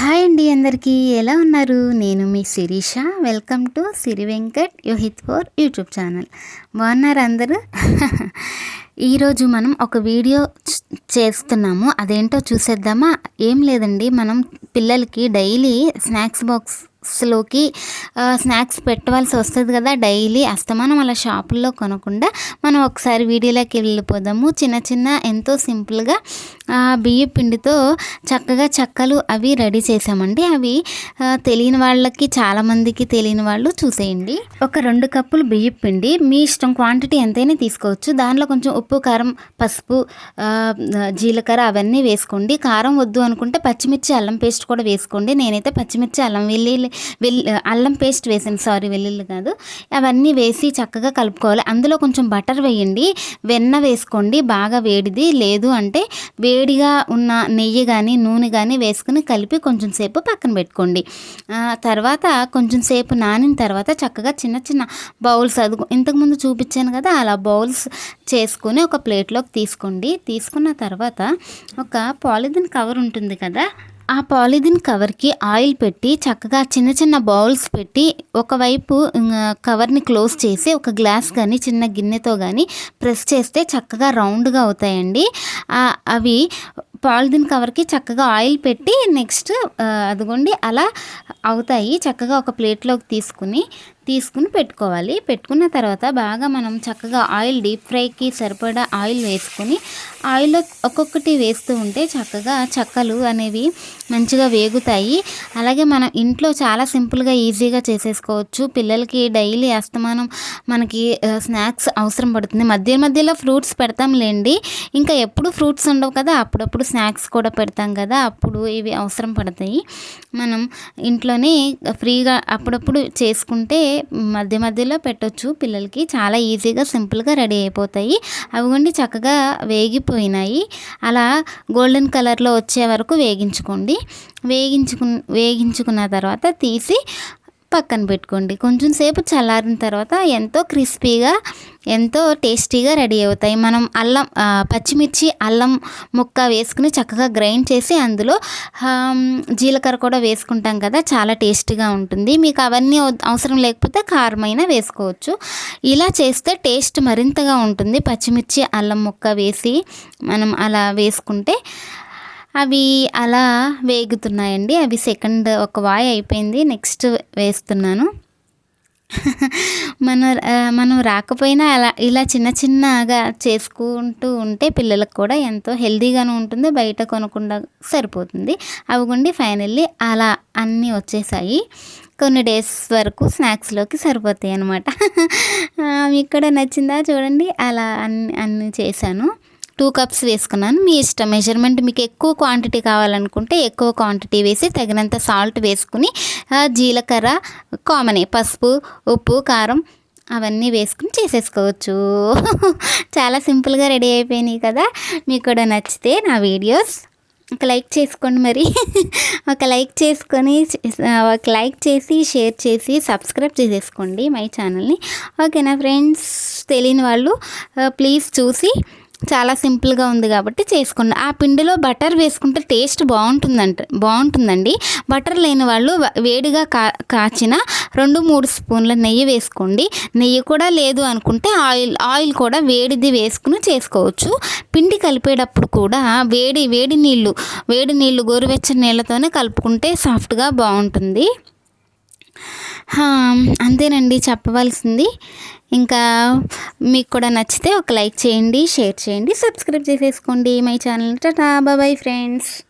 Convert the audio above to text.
Hi అండి అందరికీ ఎలా ఉన్నారు? నేను మీ Sirisha. Welcome to Siri Venkat Yohith four YouTube channel. బాగున్నారు అందరూ? ఈరోజు మనం ఒక వీడియో చేస్తున్నాము. అదేంటో చూసేద్దామా? ఏం లేదండి. మనం పిల్లలకి డైలీ స్నాక్స్ బాక్స్లోకి స్లోకి స్నాక్స్ పెట్టవలసి వస్తుంది కదా డైలీ. అస్తమానం అలా షాపుల్లో కొనకుండా మనం ఒకసారి వీడియోలోకి వెళ్ళిపోదాము. చిన్న చిన్న ఎంతో సింపుల్గా బియ్య పిండితో చక్కగా చక్కలు అవి రెడీ చేసామండి అవి తెలియని వాళ్ళకి చాలామందికి తెలియని వాళ్ళు చూసేయండి. ఒక రెండు కప్పులు బియ్య పిండి మీ ఇష్టం క్వాంటిటీ ఎంతైనా తీసుకోవచ్చు. దానిలో కొంచెం ఉప్పు కారం పసుపు జీలకర్ర అవన్నీ వేసుకోండి. కారం వద్దు అనుకుంటే పచ్చిమిర్చి అల్లం పేస్ట్ కూడా వేసుకోండి. నేనైతే పచ్చిమిర్చి అల్లం వెల్లుల్లి వెల్ అల్లం పేస్ట్ వేసాను. సారీ వెల్లుల్లి కాదు. అవన్నీ వేసి చక్కగా కలుపుకోవాలి. అందులో కొంచెం బటర్ వేయండి. వెన్న వేసుకోండి. బాగా వేడిది. లేదు అంటే వేడిగా ఉన్న నెయ్యి కానీ నూనె కానీ వేసుకుని కలిపి కొంచెం సేపు పక్కన పెట్టుకోండి. తర్వాత కొంచెం సేపు నానిన తర్వాత చక్కగా చిన్న చిన్న బౌల్స్ అది ఇంతకుముందు చూపించాను కదా అలా బౌల్స్ చేసుకుని ఒక ప్లేట్లోకి తీసుకోండి. తీసుకున్న తర్వాత ఒక పాలిథిన్ కవర్ ఉంటుంది కదా ఆ పాలిథిన్ కవర్కి ఆయిల్ పెట్టి చక్కగా చిన్న చిన్న బౌల్స్ పెట్టి ఒకవైపు కవర్ని క్లోజ్ చేసి ఒక గ్లాస్ కానీ చిన్న గిన్నెతో కానీ ప్రెస్ చేస్తే చక్కగా రౌండ్గా అవుతాయండి. అవి పాలిథిన్ కవర్కి చక్కగా ఆయిల్ పెట్టి నెక్స్ట్ అదిగోండి అలా అవుతాయి. చక్కగా ఒక ప్లేట్లోకి తీసుకుని తీసుకుని పెట్టుకోవాలి. పెట్టుకున్న తర్వాత బాగా మనం చక్కగా ఆయిల్ డీప్ ఫ్రైకి సరిపడా ఆయిల్ వేసుకొని ఆయిల్లో ఒక్కొక్కటి వేస్తూ ఉంటే చక్కగా చక్కలు అనేవి మంచిగా వేగుతాయి. అలాగే మనం ఇంట్లో చాలా సింపుల్గా ఈజీగా చేసేసుకోవచ్చు. పిల్లలకి డైలీ అస్తమానం మనకి స్నాక్స్ అవసరం పడుతుంది. మధ్య మధ్యలో ఫ్రూట్స్ పెడతాంలేండి. ఇంకా ఎప్పుడు ఫ్రూట్స్ ఉండవు కదా అప్పుడప్పుడు స్నాక్స్ కూడా పెడతాం కదా అప్పుడు ఇవి అవసరం పడతాయి. మనం ఇంట్లోనే ఫ్రీగా అప్పుడప్పుడు చేసుకుంటే మధ్య మధ్యలో పెట్టొచ్చు పిల్లలకి. చాలా ఈజీగా సింపుల్గా రెడీ అయిపోతాయి. అవిగోండి చక్కగా వేగిపోయినాయి. అలా గోల్డెన్ కలర్లో వచ్చే వరకు వేగించుకోండి. వేగించుకు వేగించుకున్న తర్వాత తీసి పక్కన పెట్టుకోండి. కొంచెం సేపు చల్లారిన తర్వాత ఎంతో క్రిస్పీగా ఎంతో టేస్టీగా రెడీ అవుతాయి. మనం అల్లం పచ్చిమిర్చి అల్లం ముక్క వేసుకుని చక్కగా గ్రైండ్ చేసి అందులో జీలకర్ర కూడా వేసుకుంటాం కదా చాలా టేస్టీగా ఉంటుంది. మీకు అవన్నీ అవసరం లేకపోతే కారమైనా వేసుకోవచ్చు. ఇలా చేస్తే టేస్ట్ మరింతగా ఉంటుంది. పచ్చిమిర్చి అల్లం ముక్క వేసి మనం అలా వేసుకుంటే అవి అలా వేగుతున్నాయండి. అవి సెకండ్ ఒక వాయి అయిపోయింది. నెక్స్ట్ వేస్తున్నాను. మన మనం రాకపోయినా అలా ఇలా చిన్న చిన్నగా చేసుకుంటూ ఉంటే పిల్లలకు కూడా ఎంతో హెల్దీగానే ఉంటుంది బయట కొనకుండా సరిపోతుంది. అవగుండి ఫైనల్లీ అలా అన్నీ వచ్చేసాయి. కొన్ని డేస్ వరకు స్నాక్స్లోకి సరిపోతాయి అనమాట మీకు కూడా నచ్చిందా చూడండి. అలా అన్ని అన్నీ చేశాను. టూ కప్స్ వేసుకున్నాను. మీ ఇష్టం మెజర్మెంట్ మీకు ఎక్కువ క్వాంటిటీ కావాలనుకుంటే ఎక్కువ క్వాంటిటీ వేసి తగినంత సాల్ట్ వేసుకుని జీలకర్ర కామనే పసుపు ఉప్పు కారం అవన్నీ వేసుకుని చేసేసుకోవచ్చు. చాలా సింపుల్గా రెడీ అయిపోయినాయి కదా. మీకు కూడా నచ్చితే నా వీడియోస్ ఒక లైక్ చేసుకోండి మరి. ఒక లైక్ చేసుకొని ఒక లైక్ చేసి షేర్ చేసి సబ్స్క్రైబ్ చేసేసుకోండి మై ఛానల్ని. ఓకేనా ఫ్రెండ్స్? తెలియని వాళ్ళు ప్లీజ్ చూసి చాలా సింపుల్గా ఉంది కాబట్టి చేసుకోండి ఆ పిండిలో బటర్ వేసుకుంటే టేస్ట్ బాగుంటుందంట బాగుంటుందండి. బటర్ లేని వాళ్ళు వేడిగా కా కాచిన రెండు మూడు స్పూన్ల నెయ్యి వేసుకోండి. నెయ్యి కూడా లేదు అనుకుంటే ఆయిల్ ఆయిల్ కూడా వేడిది వేసుకుని చేసుకోవచ్చు. పిండి కలిపేటప్పుడు కూడా వేడి వేడి నీళ్ళు వేడి నీళ్ళు గోరువెచ్చని నీళ్ళతోనే కలుపుకుంటే సాఫ్ట్గా బాగుంటుంది. అంతేనండి చెప్పవలసింది ఇంకా మీకు కూడా నచ్చితే ఒక లైక్ చేయండి షేర్ చేయండి సబ్స్క్రైబ్ చేసేసుకోండి మై ఛానల్ టాటా బాబాయ్ ఫ్రెండ్స్